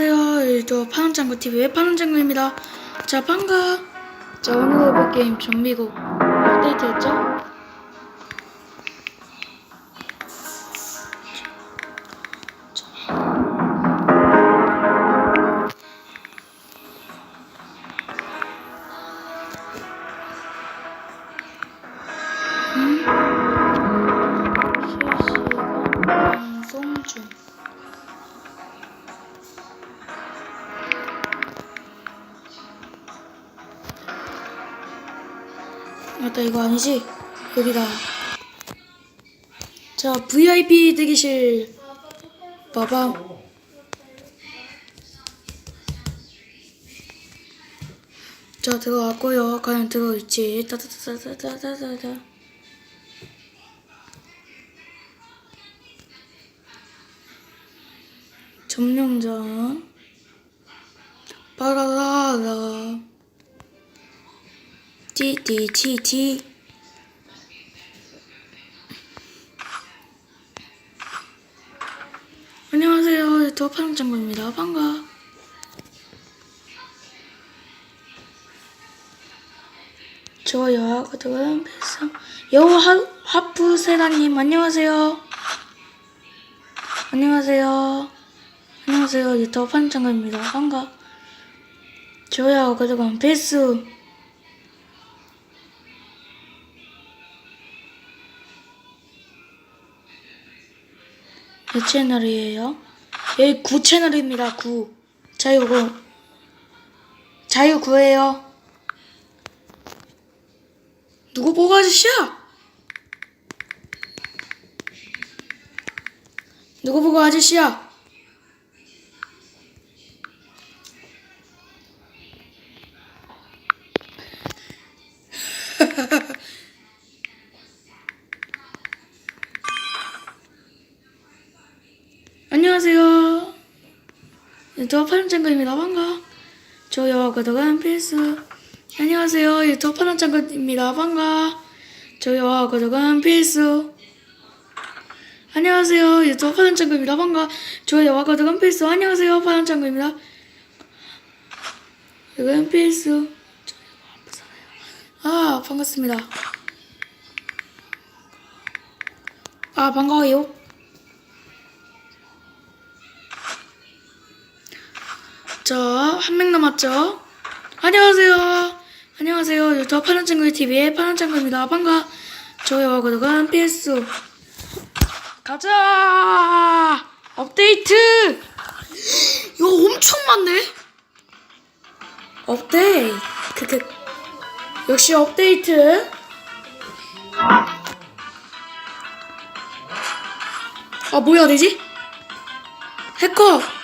안녕하세요. 저 파란짱구 TV의 파란짱구입니다. 자, 반가. 자, 오늘 해볼 게임 정미국 업데이트했죠? 맞다 이거 아니지? 여기다. 자 VIP 대기실 봐봐 자 들어갔고요. 과연 들어있지. 따다다다다다다다. 점령전 띠띠티티 안녕하세요. 저 파랑장군입니다. 반가. 좋아요 구독은 필수 여우 하, 하프 세라님 안녕하세요. 안녕하세요. 안녕하세요. 유튜브 파랑장군입니다. 반가. 좋아요 구독은 필수 몇 채널이에요? 9채널입니다. 9. 자유 9. 자유 9예요. 누구 보고 아저씨야? 누구 보고 아저씨야? 안녕하세요. 유튜브 파란짱구입니다. 반가. 좋아요, 구독은 필수. 안녕하세요. 유튜브 파란짱구입니다. 반가. 좋아요, 구독은 필수. 안녕하세요. 유튜브 파란짱구입니다. 반가. 좋아요, 구독은 필수. 안녕하세요. 파란짱구입니다. 구독은 필수. 아, 반갑습니다. 아, 반가워요. 자, 한 명 남았죠? 안녕하세요. 안녕하세요. 유튜브 파란짱구 TV의 파란짱구입니다. 반가. 좋아요와 구독은 필수. 가자! 업데이트! 이거 엄청 많네? 업데이트. 크크. 역시 업데이트. 아, 뭐 해야 되지? 해커!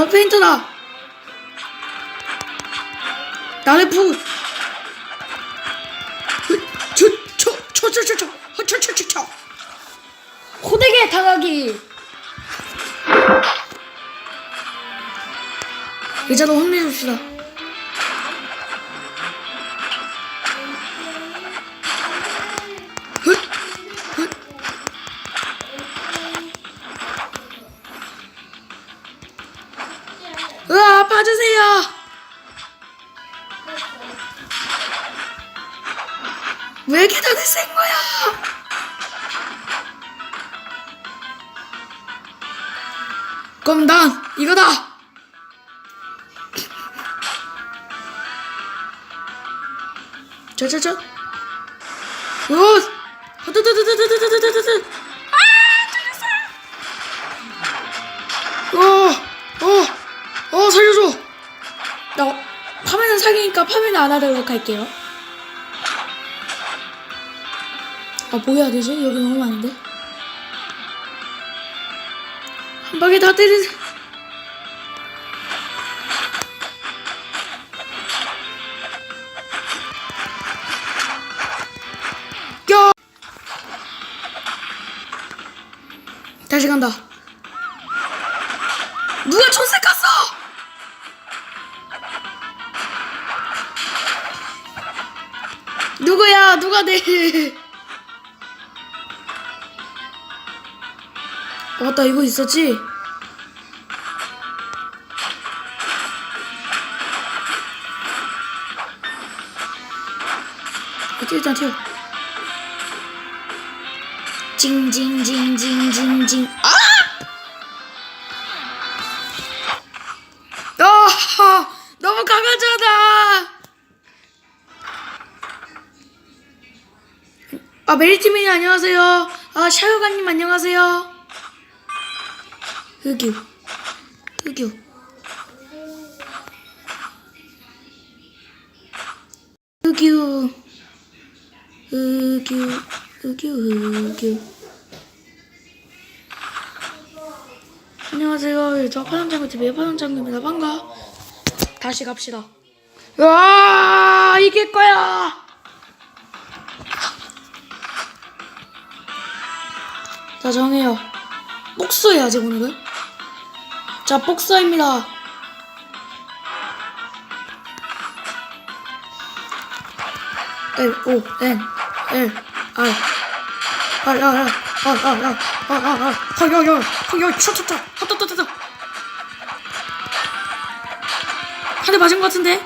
나 페인터다. 나래프. 초, 초, 초, 초, 초, 초, 초, 초, 초, 초. 호되게 당하기 의자도 혼내줍시다 왜 계단을 센 거야 그럼 난 이거다. 저저저. 오. 허드드드드드드드드드. 아, 잘렸어. 어, 어, 어, 살려줘. 나 파면은 사기니까 파면은 안 하도록 할게요. 아 뭐야 되지? 여기 너무 많은데? 한 방에 다 때리는 껴 다시 간다 누가 전세 갔어! 누구야 누가 내 어, 맞다 이거 있었지? 어디 일단 튀어. 징징징징징징. 아! 아! 너무 강하잖아. 아 메리티민이 안녕하세요. 아 샤유가님 안녕하세요. 흑유, 흑유. 흑유, 흑유, 흑유, 흑유. 안녕하세요. 저 파장장구 TV의 파장장구입니다. 반가. 다시 갑시다. 와 이길 거야. 자 정해요. 복수해야지 오늘은. 자 복수입니다. L O N L I 아야야 아야야 아야야 아야야 아야 셔터터 헛떠떠떠 한대 맞은 것 같은데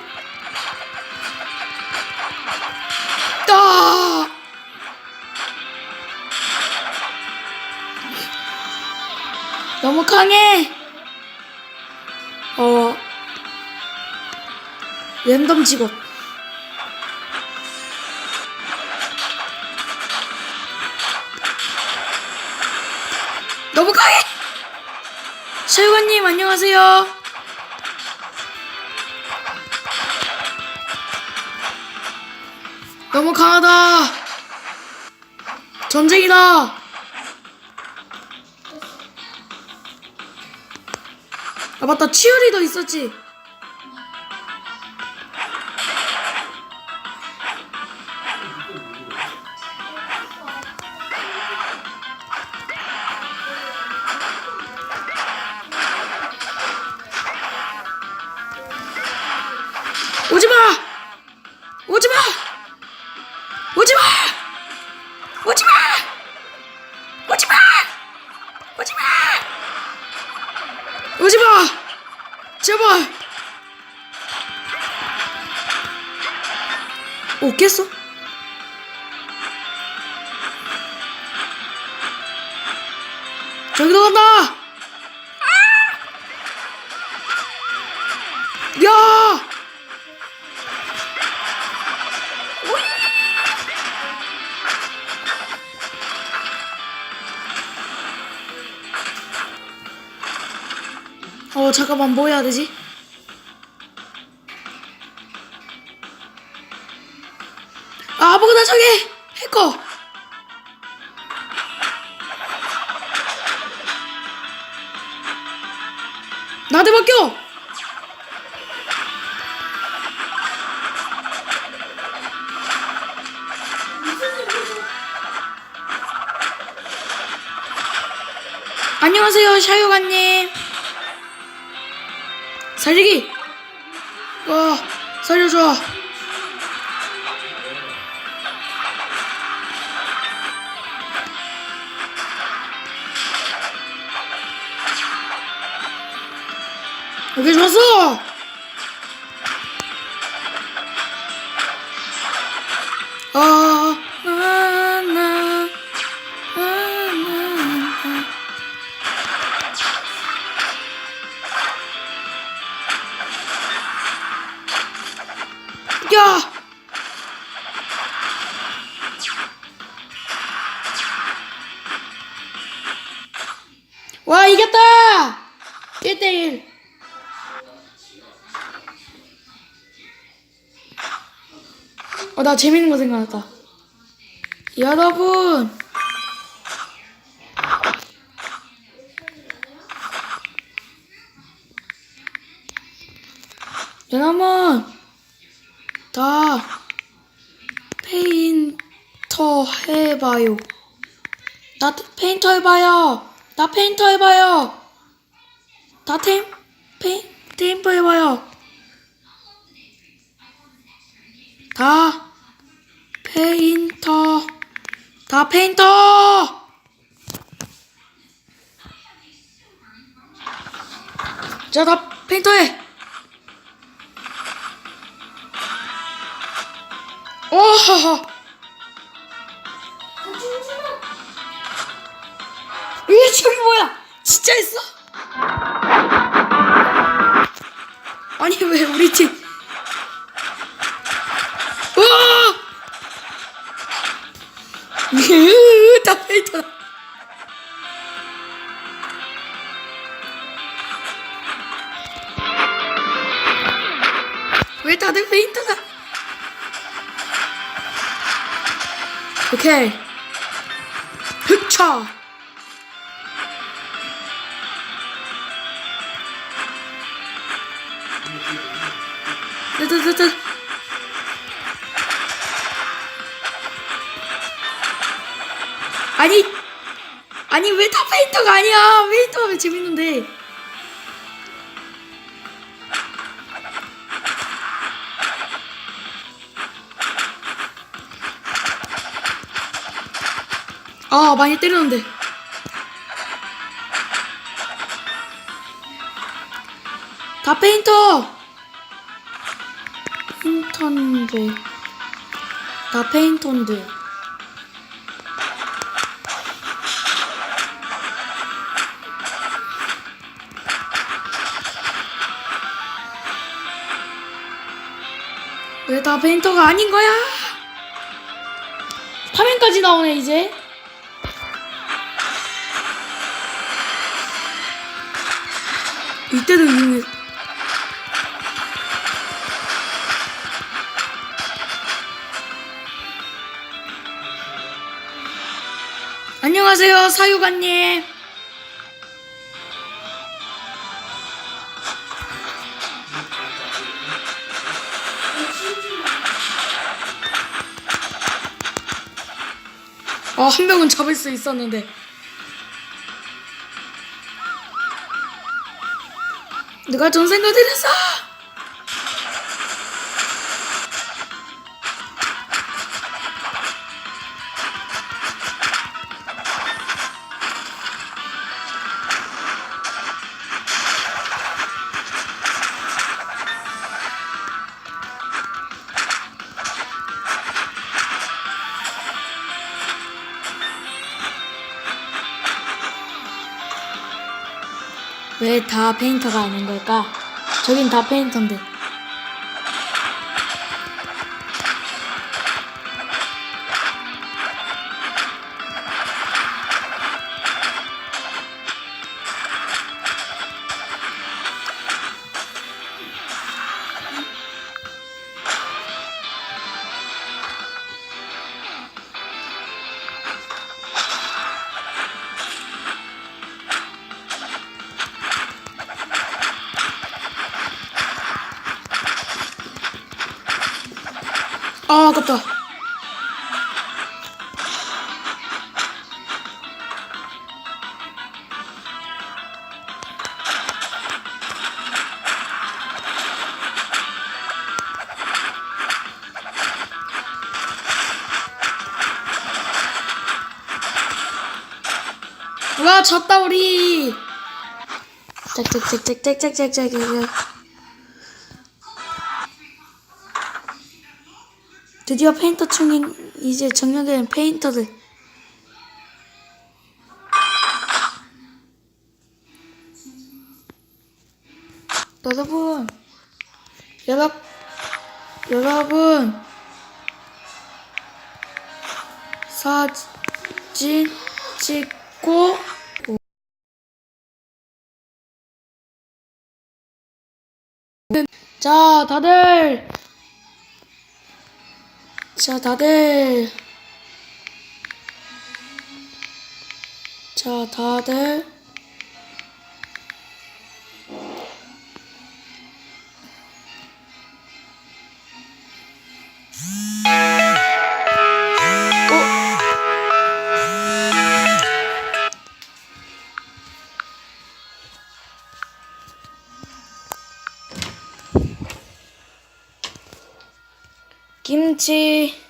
따 너무 강해 랜덤 직업 너무 강해! 샤유관님 안녕하세요. 너무 강하다. 전쟁이다. 아 맞다 치유리도 있었지. 오지마! 오지마! 오지마! 오지마! 오지마! 오지마! 오지마! 제발! 오, 깼어? 저기도 간다! 잠깐만 뭐 해야 되지? 아 아무거나 정해 해커 나한테 맡겨. 안녕하세요 샤유가님 살리기! 와, 살려줘! 여기 좋았어! 아, 와, 이겼다! 1대1. 어, 나 재밌는 거 생각났다. 여러분! 여러분! 다 페인터 해봐요. 나 페인터 해봐요. 다 페인터 해봐요. 다 테임, 페인, 테임퍼 해봐요. 다 페인터, 다 페인터! 자, 다 페인터 해! 오하하! 이게 저기 뭐야? 진짜 있어? 아니 왜 우리 팀? 우와! 으, 다 페인터다. 왜 다들 페인터다? 오케이. 흑차. 뜨뜨뜨뜨. 아니, 아니 왜다 페인터가 아니야? 페인터가 왜 재밌는데? 아 많이 때렸는데. 다 페인터. 페인터인데. 다 페인터인데. 왜 다 페인터가 아닌 거야? 화면까지 나오네 이제. 이때도 이용해. 사유관님. 아, 한 명은 잡을 수 있었는데. 누가 전생을 들였어? 왜 다 페인터가 아닌 걸까? 저긴 다 페인터인데. 와, 졌다, 우리. 짝짝짝짝짝짝짝짝짝. 드디어 페인터 충인 이제 정렬된 페인터들 여러분 여러 여러분 사진 찍고 자 다들 자, 다들. 자, 다들. 김치